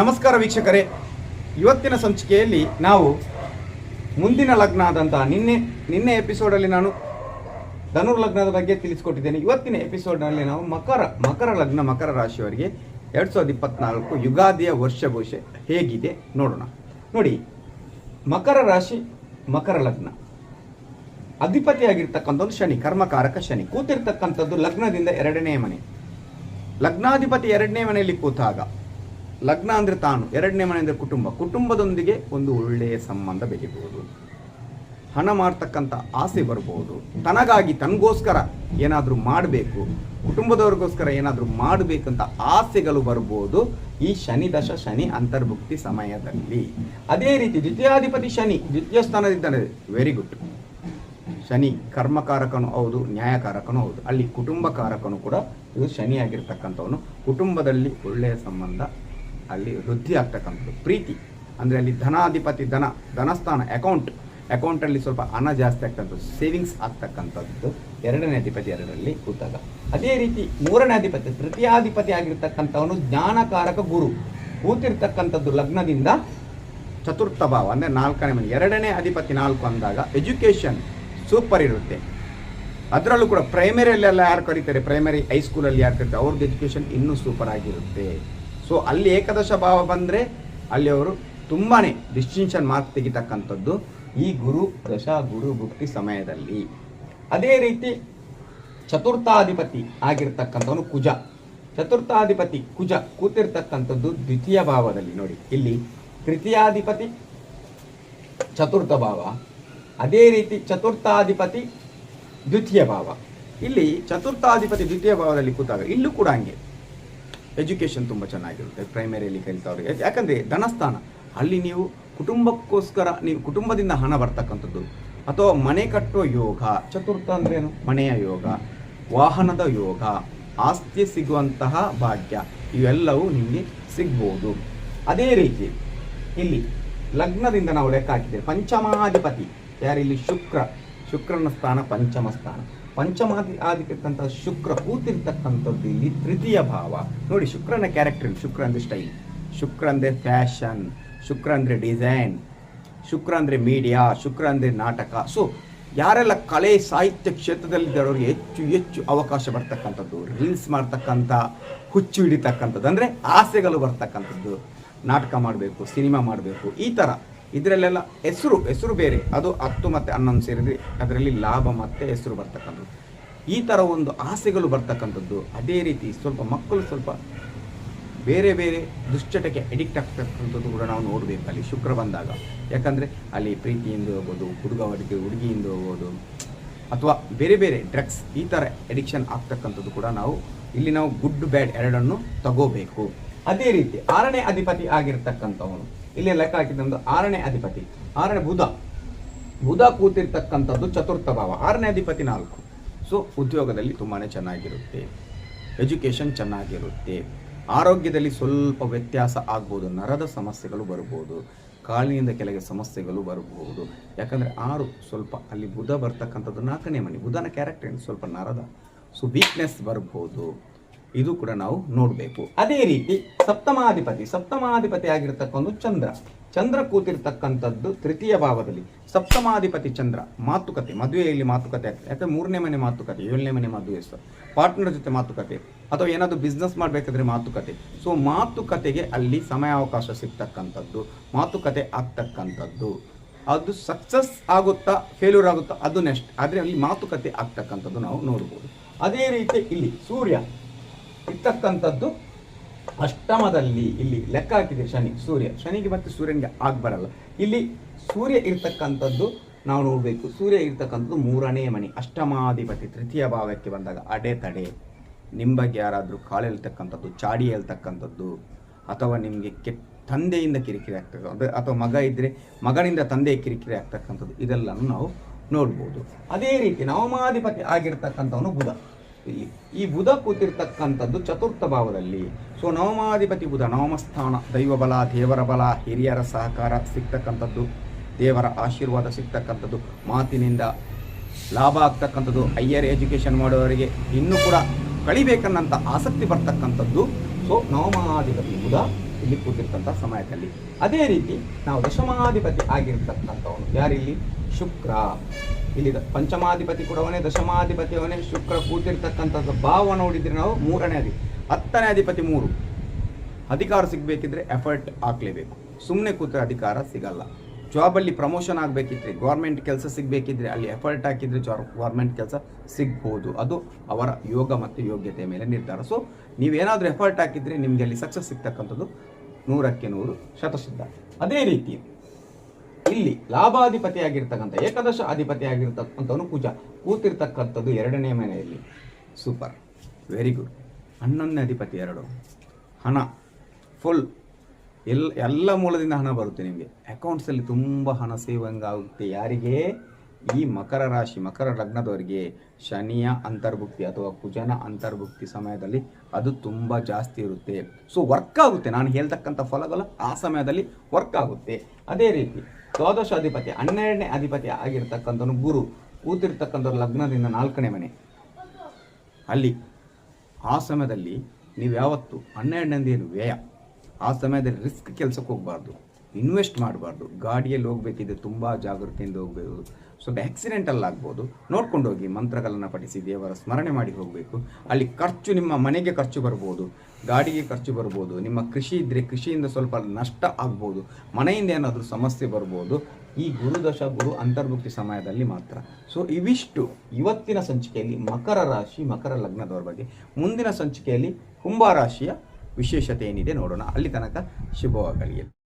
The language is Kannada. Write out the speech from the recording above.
ನಮಸ್ಕಾರ ವೀಕ್ಷಕರೇ. ಇವತ್ತಿನ ಸಂಚಿಕೆಯಲ್ಲಿ ನಾವು ಮುಂದಿನ ಲಗ್ನ ಆದಂತಹ ನಿನ್ನೆ ನಿನ್ನೆ ಎಪಿಸೋಡಲ್ಲಿ ನಾನು ಧನುರ್ ಲಗ್ನದ ಬಗ್ಗೆ ತಿಳಿಸಿಕೊಟ್ಟಿದ್ದೇನೆ. ಇವತ್ತಿನ ಎಪಿಸೋಡ್ನಲ್ಲಿ ನಾವು ಮಕರ ಮಕರ ಲಗ್ನ, ಮಕರ ರಾಶಿಯವರಿಗೆ ಎರಡು ಸಾವಿರದ ಇಪ್ಪತ್ನಾಲ್ಕು ಯುಗಾದಿಯ ವರ್ಷಭೂಷೆ ಹೇಗಿದೆ ನೋಡೋಣ. ನೋಡಿ, ಮಕರ ರಾಶಿ, ಮಕರ ಲಗ್ನ. ಅಧಿಪತಿಯಾಗಿರ್ತಕ್ಕಂಥದ್ದು ಶನಿ, ಕರ್ಮಕಾರಕ ಶನಿ. ಕೂತಿರ್ತಕ್ಕಂಥದ್ದು ಲಗ್ನದಿಂದ ಎರಡನೇ ಮನೆ. ಲಗ್ನಾಧಿಪತಿ ಎರಡನೇ ಮನೆಯಲ್ಲಿ ಕೂತಾಗ ಲಗ್ನ ಅಂದರೆ ತಾನು, ಎರಡನೇ ಮನೆ ಅಂದರೆ ಕುಟುಂಬ. ಕುಟುಂಬದೊಂದಿಗೆ ಒಂದು ಒಳ್ಳೆಯ ಸಂಬಂಧ ಬೆಳಿಬೋದು. ಹಣ ಮಾಡ್ತಕ್ಕಂಥ ಆಸೆ ಬರ್ಬೋದು. ತನಗಾಗಿ ತನಗೋಸ್ಕರ ಏನಾದರೂ ಮಾಡಬೇಕು, ಕುಟುಂಬದವ್ರಿಗೋಸ್ಕರ ಏನಾದರೂ ಮಾಡಬೇಕಂತ ಆಸೆಗಳು ಬರ್ಬೋದು ಈ ಶನಿ ದಶ ಶನಿ ಅಂತರ್ಭುಕ್ತಿ ಸಮಯದಲ್ಲಿ. ಅದೇ ರೀತಿ ದ್ವಿತೀಯಾಧಿಪತಿ ಶನಿ ದ್ವಿತೀಯ ಸ್ಥಾನದಿಂದ ವೆರಿ ಗುಡ್ ಶನಿ ಕರ್ಮಕಾರಕನು ಹೌದು, ನ್ಯಾಯಕಾರಕನೂ ಹೌದು. ಅಲ್ಲಿ ಕುಟುಂಬಕಾರಕನು ಕೂಡ ಇದು ಶನಿಯಾಗಿರ್ತಕ್ಕಂಥವನು. ಕುಟುಂಬದಲ್ಲಿ ಒಳ್ಳೆಯ ಸಂಬಂಧ ಅಲ್ಲಿ ವೃದ್ಧಿ ಆಗ್ತಕ್ಕಂಥದ್ದು. ಪ್ರೀತಿ, ಅಂದರೆ ಅಲ್ಲಿ ಧನಾಧಿಪತಿ, ಧನ, ಧನಸ್ಥಾನ ಅಕೌಂಟ್ ಅಕೌಂಟಲ್ಲಿ ಸ್ವಲ್ಪ ಹಣ ಜಾಸ್ತಿ ಆಗ್ತಕ್ಕಂಥದ್ದು. ಸೇವಿಂಗ್ಸ್ ಆಗ್ತಕ್ಕಂಥದ್ದು ಎರಡನೇ ಅಧಿಪತಿ ಎರಡರಲ್ಲಿ ಕೂತಾಗ ಅದೇ ರೀತಿ ಮೂರನೇ ಅಧಿಪತಿ, ತೃತೀಯಾಧಿಪತಿ ಆಗಿರ್ತಕ್ಕಂಥವನು ಜ್ಞಾನಕಾರಕ ಗುರು. ಕೂತಿರ್ತಕ್ಕಂಥದ್ದು ಲಗ್ನದಿಂದ ಚತುರ್ಥ ಭಾವ, ಅಂದರೆ ನಾಲ್ಕನೇ ಮನೆ. ಎರಡನೇ ಅಧಿಪತಿ ನಾಲ್ಕು ಅಂದಾಗ ಎಜುಕೇಷನ್ ಸೂಪರ್ ಇರುತ್ತೆ. ಅದರಲ್ಲೂ ಕೂಡ ಪ್ರೈಮರಿಯಲ್ಲೆಲ್ಲ ಯಾರು ಕರೀತಾರೆ? ಪ್ರೈಮರಿ ಹೈಸ್ಕೂಲಲ್ಲಿ ಯಾರು ಕರೀತಾರೆ? ಅವ್ರದ್ದು ಎಜುಕೇಷನ್ ಇನ್ನೂ ಸೂಪರ್ ಆಗಿರುತ್ತೆ. ಸೊ ಅಲ್ಲಿ ಏಕದಶ ಭಾವ ಬಂದರೆ ಅಲ್ಲಿ ಅವರು ತುಂಬಾ ಡಿಸ್ಟಿಂಕ್ಷನ್ ಮಾರ್ಕ್ ತೆಗಿತಕ್ಕಂಥದ್ದು ಈ ಗುರು ದಶ ಗುರು ಭುಕ್ತಿ ಸಮಯದಲ್ಲಿ. ಅದೇ ರೀತಿ ಚತುರ್ಥಾಧಿಪತಿ ಆಗಿರ್ತಕ್ಕಂಥವನು ಕುಜ. ಚತುರ್ಥಾಧಿಪತಿ ಕುಜ ಕೂತಿರ್ತಕ್ಕಂಥದ್ದು ದ್ವಿತೀಯ ಭಾವದಲ್ಲಿ ನೋಡಿ. ಇಲ್ಲಿ ತೃತೀಯಾಧಿಪತಿ, ಚತುರ್ಥ ಭಾವ. ಅದೇ ರೀತಿ ಚತುರ್ಥಾಧಿಪತಿ ದ್ವಿತೀಯ ಭಾವ. ಇಲ್ಲಿ ಚತುರ್ಥಾಧಿಪತಿ ದ್ವಿತೀಯ ಭಾವದಲ್ಲಿ ಕೂತಾಗ ಇಲ್ಲೂ ಕೂಡ ಹಂಗೆ. ಎಜುಕೇಷನ್ ತುಂಬ ಚೆನ್ನಾಗಿರುತ್ತೆ ಪ್ರೈಮರಿಯಲ್ಲಿ ಕಲಿತವ್ರಿಗೆ ಯಾಕಂದರೆ ಧನಸ್ಥಾನ, ಅಲ್ಲಿ ನೀವು ಕುಟುಂಬಕ್ಕೋಸ್ಕರ ನೀವು ಕುಟುಂಬದಿಂದ ಹಣ ಬರ್ತಕ್ಕಂಥದ್ದು. ಅಥವಾ ಮನೆ ಕಟ್ಟೋ ಯೋಗ, ಚತುರ್ಥ ಅಂದ್ರೇನು? ಮನೆಯ ಯೋಗ, ವಾಹನದ ಯೋಗ ಆಸ್ತಿ ಸಿಗುವಂತಹ ಭಾಗ್ಯ, ಇವೆಲ್ಲವೂ ನಿಮಗೆ ಸಿಗ್ಬೋದು. ಅದೇ ರೀತಿ ಇಲ್ಲಿ ಲಗ್ನದಿಂದ ನಾವು ಲೆಕ್ಕ ಹಾಕಿದ್ದೇವೆ. ಪಂಚಮಾಧಿಪತಿ, ಯಾರಿಲ್ಲಿ ಶುಕ್ರ, ಶುಕ್ರನ ಸ್ಥಾನ ಪಂಚಮ ಸ್ಥಾನ. ಪಂಚಮಾಧಿ ಆದಿಕ್ಕಂತ ಶುಕ್ರ ಕೂತಿರ್ತಕ್ಕಂಥದ್ದು ಇಲ್ಲಿ ತೃತೀಯ ಭಾವ. ನೋಡಿ ಶುಕ್ರನ ಕ್ಯಾರೆಕ್ಟರ್ ಶುಕ್ರ ಅಂದ್ರೆ ಸ್ಟೈಲ್ ಶುಕ್ರ ಅಂದ್ರೆ ಫ್ಯಾಷನ್ ಶುಕ್ರ ಅಂದ್ರೆ ಡಿಸೈನ್ ಶುಕ್ರ ಅಂದ್ರೆ ಮೀಡಿಯಾ ಶುಕ್ರ ಅಂದ್ರೆ ನಾಟಕ. ಸೊ ಯಾರೆಲ್ಲ ಕಲೆ, ಸಾಹಿತ್ಯ ಕ್ಷೇತ್ರದಲ್ಲಿದ್ದವರಿಗೆ ಹೆಚ್ಚು ಹೆಚ್ಚು ಅವಕಾಶ ಬರ್ತಕ್ಕಂಥದ್ದು ರೀಲ್ಸ್ ಮಾಡ್ತಕ್ಕಂಥ, ಹುಚ್ಚು ಹಿಡಿತಕ್ಕಂಥದ್ದು, ಅಂದರೆ ಆಸೆಗಳು ಬರ್ತಕ್ಕಂಥದ್ದು, ನಾಟಕ ಮಾಡಬೇಕು, ಸಿನಿಮಾ ಮಾಡಬೇಕು, ಈ ಥರ ಇದರಲ್ಲೆಲ್ಲ ಹೆಸರು ಹೆಸರು ಬೇರೆ. ಅದು ಹತ್ತು ಮತ್ತು ಹನ್ನೊಂದು ಸೇರಿದ್ರೆ ಅದರಲ್ಲಿ ಲಾಭ ಮತ್ತು ಹೆಸರು ಬರ್ತಕ್ಕಂಥದ್ದು. ಈ ಥರ ಒಂದು ಆಸೆಗಳು ಬರ್ತಕ್ಕಂಥದ್ದು. ಅದೇ ರೀತಿ ಸ್ವಲ್ಪ ಮಕ್ಕಳು ಸ್ವಲ್ಪ ಬೇರೆ ಬೇರೆ ದುಶ್ಚಟಕ್ಕೆ ಅಡಿಕ್ಟ್ ಆಗ್ತಕ್ಕಂಥದ್ದು ಕೂಡ ನಾವು ನೋಡಬೇಕು ಅಲ್ಲಿ ಶುಕ್ರ ಬಂದಾಗ. ಯಾಕಂದರೆ ಅಲ್ಲಿ ಪ್ರೀತಿಯಿಂದ ಹೋಗ್ಬೋದು, ಹುಡುಗ ಹುಡುಗಿ, ಹುಡುಗಿಯಿಂದ ಹೋಗ್ಬೋದು. ಅಥವಾ ಬೇರೆ ಬೇರೆ ಡ್ರಗ್ಸ್ ಈ ಥರ ಅಡಿಕ್ಷನ್ ಆಗ್ತಕ್ಕಂಥದ್ದು ಕೂಡ ನಾವು ಇಲ್ಲಿ ನಾವು ಗುಡ್ ಬ್ಯಾಡ್ ಎರಡನ್ನು ತಗೋಬೇಕು. ಅದೇ ರೀತಿ ಆರನೇ ಅಧಿಪತಿ ಆಗಿರ್ತಕ್ಕಂಥವನು. ಇಲ್ಲಿ ಲೆಕ್ಕ ಹಾಕಿದಂದು ಆರನೇ ಅಧಿಪತಿ, ಆರನೇ ಬುಧ. ಬುಧ ಕೂತಿರ್ತಕ್ಕಂಥದ್ದು ಚತುರ್ಥ ಭಾವ, ಆರನೇ ಅಧಿಪತಿ ನಾಲ್ಕು. ಸೊ ಉದ್ಯೋಗದಲ್ಲಿ ತುಂಬಾ ಚೆನ್ನಾಗಿರುತ್ತೆ. ಎಜುಕೇಷನ್ ಚೆನ್ನಾಗಿರುತ್ತೆ. ಆರೋಗ್ಯದಲ್ಲಿ ಸ್ವಲ್ಪ ವ್ಯತ್ಯಾಸ ಆಗ್ಬೋದು, ನರದ ಸಮಸ್ಯೆಗಳು ಬರ್ಬೋದು, ಕಾಲಿನಿಂದ ಕೆಳಗೆ ಸಮಸ್ಯೆಗಳು ಬರಬಹುದು ಯಾಕಂದರೆ ಆರು ಸ್ವಲ್ಪ ಅಲ್ಲಿ ಬುಧ ಬರ್ತಕ್ಕಂಥದ್ದು ನಾಲ್ಕನೇ ಮನೆ, ಬುಧನ ಕ್ಯಾರೆಕ್ಟರ್ ಸ್ವಲ್ಪ ನರದ. ಸೊ ವೀಕ್ನೆಸ್ ಬರ್ಬೋದು. ಇದು ಕೂಡ ನಾವು ನೋಡಬೇಕು. ಅದೇ ರೀತಿ ಸಪ್ತಮಾಧಿಪತಿ ಸಪ್ತಮಾಧಿಪತಿ ಆಗಿರತಕ್ಕಂಥ ಚಂದ್ರ. ಚಂದ್ರ ಕೂತಿರ್ತಕ್ಕಂಥದ್ದು ತೃತೀಯ ಭಾವದಲ್ಲಿ. ಸಪ್ತಮಾಧಿಪತಿ ಚಂದ್ರ, ಮಾತುಕತೆ, ಮದುವೆಯಲ್ಲಿ ಮಾತುಕತೆ ಆಗ್ತದೆ. ಯಾಕಂದರೆ ಮೂರನೇ ಮನೆ ಮಾತುಕತೆ, ಏಳನೇ ಮನೆ ಮದುವೆ ಸರ್. ಪಾರ್ಟ್ನರ್ ಜೊತೆ ಮಾತುಕತೆ, ಅಥವಾ ಏನಾದರೂ ಬಿಸ್ನೆಸ್ ಮಾಡಬೇಕಾದ್ರೆ ಮಾತುಕತೆ. ಸೊ ಮಾತುಕತೆಗೆ ಅಲ್ಲಿ ಸಮಯಾವಕಾಶ ಸಿಗ್ತಕ್ಕಂಥದ್ದು, ಮಾತುಕತೆ ಆಗ್ತಕ್ಕಂಥದ್ದು. ಅದು ಸಕ್ಸಸ್ ಆಗುತ್ತಾ ಫೇಲ್ಯೂರ್ ಆಗುತ್ತಾ, ಅದು ನೆಕ್ಸ್ಟ್ ಆದರೆ ಅಲ್ಲಿ ಮಾತುಕತೆ ಆಗ್ತಕ್ಕಂಥದ್ದು ನಾವು ನೋಡ್ಬೋದು. ಅದೇ ರೀತಿ ಇಲ್ಲಿ ಸೂರ್ಯ. ಇರ್ತಕ್ಕಂಥದ್ದು ಅಷ್ಟಮದಲ್ಲಿ ಇಲ್ಲಿ ಲೆಕ್ಕ ಹಾಕಿದೆ ಶನಿ, ಸೂರ್ಯ. ಶನಿಗೆ ಮತ್ತು ಸೂರ್ಯನಿಗೆ ಆಗ ಬರಲ್ಲ. ಇಲ್ಲಿ ಸೂರ್ಯ ಇರ್ತಕ್ಕಂಥದ್ದು ನಾವು ನೋಡಬೇಕು. ಸೂರ್ಯ ಇರ್ತಕ್ಕಂಥದ್ದು ಮೂರನೇ ಮನೆ ಅಷ್ಟಮಾಧಿಪತಿ, ತೃತೀಯ ಭಾವಕ್ಕೆ ಬಂದಾಗ ಅಡೆತಡೆ. ನಿಮ್ಮ ಬಗ್ಗೆ ಯಾರಾದರೂ ಕಾಳು ಹೇಳ್ತಕ್ಕಂಥದ್ದು, ಚಾಡಿ ಹೇಳ್ತಕ್ಕಂಥದ್ದು, ಅಥವಾ ನಿಮಗೆ ಕೆ, ತಂದೆಯಿಂದ ಕಿರಿಕಿರಿ ಆಗ್ತಕ್ಕಂಥದ್ದು ಅಥವಾ ಮಗ ಇದ್ದರೆ ಮಗನಿಂದ ತಂದೆ ಕಿರಿಕಿರಿ ಆಗ್ತಕ್ಕಂಥದ್ದು, ಇದೆಲ್ಲನೂ ನಾವು ನೋಡ್ಬೋದು. ಅದೇ ರೀತಿ ನವಮಾಧಿಪತಿ ಆಗಿರ್ತಕ್ಕಂಥವನು ಬುಧ. ಈ ಬುಧ ಕೂತಿರ್ತಕ್ಕಂಥದ್ದು ಚತುರ್ಥ ಭಾವದಲ್ಲಿ. ಸೊ ನವಮಾಧಿಪತಿ ಬುಧ, ನವಮಸ್ಥಾನ, ದೈವ ಬಲ, ದೇವರ ಬಲ, ಹಿರಿಯರ ಸಹಕಾರ ಸಿಗ್ತಕ್ಕಂಥದ್ದು, ದೇವರ ಆಶೀರ್ವಾದ ಸಿಗ್ತಕ್ಕಂಥದ್ದು, ಮಾತಿನಿಂದ ಲಾಭ ಆಗ್ತಕ್ಕಂಥದ್ದು ಹೈಯರ್ ಎಜುಕೇಷನ್ ಮಾಡೋವರಿಗೆ ಇನ್ನೂ ಕೂಡ ಕಳಿಬೇಕನ್ನಂಥ ಆಸಕ್ತಿ ಬರ್ತಕ್ಕಂಥದ್ದು. ಸೊ ನವಮಾಧಿಪತಿ ಬುಧ ಇಲ್ಲಿ ಕೂತಿರ್ತಕ್ಕಂಥ ಸಮಯದಲ್ಲಿ. ಅದೇ ರೀತಿ, ನಾವು ದಶಮಾಧಿಪತಿ ಆಗಿರ್ತಕ್ಕಂಥವನು ಯಾರಿಲ್ಲಿ? ಶುಕ್ರ. ಇಲ್ಲಿ ಪಂಚಮಾಧಿಪತಿ ಕೂಡ ಅವನೇ, ದಶಮಾಧಿಪತಿ ಅವನೇ, ಶುಕ್ರ ಕೂತಿರ್ತಕ್ಕಂಥದ್ದು ಭಾವ ನೋಡಿದ್ರೆ ನಾವು ಮೂರನೇ ಅಧಿ, ಹತ್ತನೇ ಅಧಿಪತಿ ಮೂರು. ಅಧಿಕಾರ ಸಿಗಬೇಕಿದ್ರೆ ಎಫರ್ಟ್ ಹಾಕ್ಲೇಬೇಕು. ಸುಮ್ಮನೆ ಕೂತ್ರೆ ಅಧಿಕಾರ ಸಿಗಲ್ಲ. ಜಾಬಲ್ಲಿ ಪ್ರಮೋಷನ್ ಆಗಬೇಕಿದ್ರೆ ಗೌರ್ಮೆಂಟ್ ಕೆಲಸ ಸಿಗಬೇಕಿದ್ರೆ ಅಲ್ಲಿ ಎಫರ್ಟ್ ಹಾಕಿದರೆ ಜಾಬ್ ಗೌರ್ಮೆಂಟ್ ಕೆಲಸ ಸಿಗ್ಬೋದು. ಅದು ಅವರ ಯೋಗ ಮತ್ತು ಯೋಗ್ಯತೆ ಮೇಲೆ ನಿರ್ಧಾರ. ಸೊ ನೀವೇನಾದರೂ ಎಫರ್ಟ್ ಹಾಕಿದರೆ ನಿಮಗೆ ಅಲ್ಲಿ ಸಕ್ಸಸ್ ಸಿಗ್ತಕ್ಕಂಥದ್ದು ನೂರಕ್ಕೆ ನೂರು ಶತಸಿದ್ಧ. ಅದೇ ರೀತಿ. ಇಲ್ಲಿ ಲಾಭಾಧಿಪತಿಯಾಗಿರ್ತಕ್ಕಂಥ ಏಕಾದಶ ಅಧಿಪತಿಯಾಗಿರ್ತಕ್ಕಂಥವನು ಕುಜ ಕೂತಿರ್ತಕ್ಕಂಥದ್ದು ಎರಡನೇ ಮನೆಯಲ್ಲಿ. ಸೂಪರ್. ವೆರಿ ಗುಡ್ ಹನ್ನೊಂದನೇ ಅಧಿಪತಿ ಎರಡು. ಹಣ. ಫುಲ್ ಎಲ್ಲ ಎಲ್ಲ ಮೂಲದಿಂದ ಹಣ ಬರುತ್ತೆ ನಿಮಗೆ. ಅಕೌಂಟ್ಸಲ್ಲಿ ತುಂಬ ಹಣ ಸೇವಂಗ ಆಗುತ್ತೆ ಯಾರಿಗೆ? ಈ ಮಕರ ರಾಶಿ, ಮಕರ ಲಗ್ನದವರಿಗೆ ಶನಿಯ ಅಂತರ್ಭುಕ್ತಿ ಅಥವಾ ಕುಜನ ಅಂತರ್ಭುಕ್ತಿ ಸಮಯದಲ್ಲಿ ಅದು ತುಂಬ ಜಾಸ್ತಿ ಇರುತ್ತೆ. ಸೊ ವರ್ಕ್ ಆಗುತ್ತೆ. ನಾನು ಹೇಳ್ತಕ್ಕಂಥ ಫಲಗಳು ಆ ಸಮಯದಲ್ಲಿ ವರ್ಕ್ ಆಗುತ್ತೆ. ಅದೇ ರೀತಿ ದ್ವಾದಶ ಅಧಿಪತಿ, ಹನ್ನೆರಡನೇ ಅಧಿಪತಿ ಆಗಿರ್ತಕ್ಕಂಥವನು ಗುರು. ಕೂತಿರ್ತಕ್ಕಂಥವ್ರು ಲಗ್ನದಿಂದ ನಾಲ್ಕನೇ ಮನೆ. ಅಲ್ಲಿ ಆ ಸಮಯದಲ್ಲಿ ನೀವು ಯಾವತ್ತು ಹನ್ನೆರಡನೇದೇನು ವ್ಯಯ? ಆ ಸಮಯದಲ್ಲಿ ರಿಸ್ಕ್ ಕೆಲಸಕ್ಕೆ ಹೋಗಬಾರ್ದು. ಇನ್ವೆಸ್ಟ್ ಮಾಡಬಾರ್ದು. ಗಾಡಿಯಲ್ಲಿ ಹೋಗಬೇಕಿದ್ರೆ ತುಂಬ ಜಾಗೃತಿಯಿಂದ ಹೋಗಬೇಕು. ಸ್ವಲ್ಪ ಆಕ್ಸಿಡೆಂಟಲ್ಲಿ ಆಗ್ಬೋದು. ನೋಡ್ಕೊಂಡು ಹೋಗಿ, ಮಂತ್ರಗಳನ್ನು ಪಠಿಸಿ, ದೇವರ ಸ್ಮರಣೆ ಮಾಡಿ ಹೋಗಬೇಕು. ಅಲ್ಲಿ ಖರ್ಚು, ನಿಮ್ಮ ಮನೆಗೆ ಖರ್ಚು ಬರ್ಬೋದು. ಗಾಡಿಗೆ ಖರ್ಚು ಬರ್ಬೋದು. ನಿಮ್ಮ ಕೃಷಿ ಇದ್ದರೆ ಕೃಷಿಯಿಂದ ಸ್ವಲ್ಪ ನಷ್ಟ ಆಗ್ಬೋದು. ಮನೆಯಿಂದ ಏನಾದರೂ ಸಮಸ್ಯೆ ಬರ್ಬೋದು. ಈ ಗುರುದಶ, ಗುರು ಅಂತರ್ಭುಕ್ತಿ ಸಮಯದಲ್ಲಿ ಮಾತ್ರ. ಸೊ ಇವಿಷ್ಟು ಇವತ್ತಿನ ಸಂಚಿಕೆಯಲ್ಲಿ ಮಕರ ರಾಶಿ, ಮಕರ ಲಗ್ನದವರ ಬಗ್ಗೆ. ಮುಂದಿನ ಸಂಚಿಕೆಯಲ್ಲಿ ಕುಂಭ ರಾಶಿಯ ವಿಶೇಷತೆ ಏನಿದೆ ನೋಡೋಣ. ಅಲ್ಲಿ ತನಕ ಶುಭವಾಗಲಿ.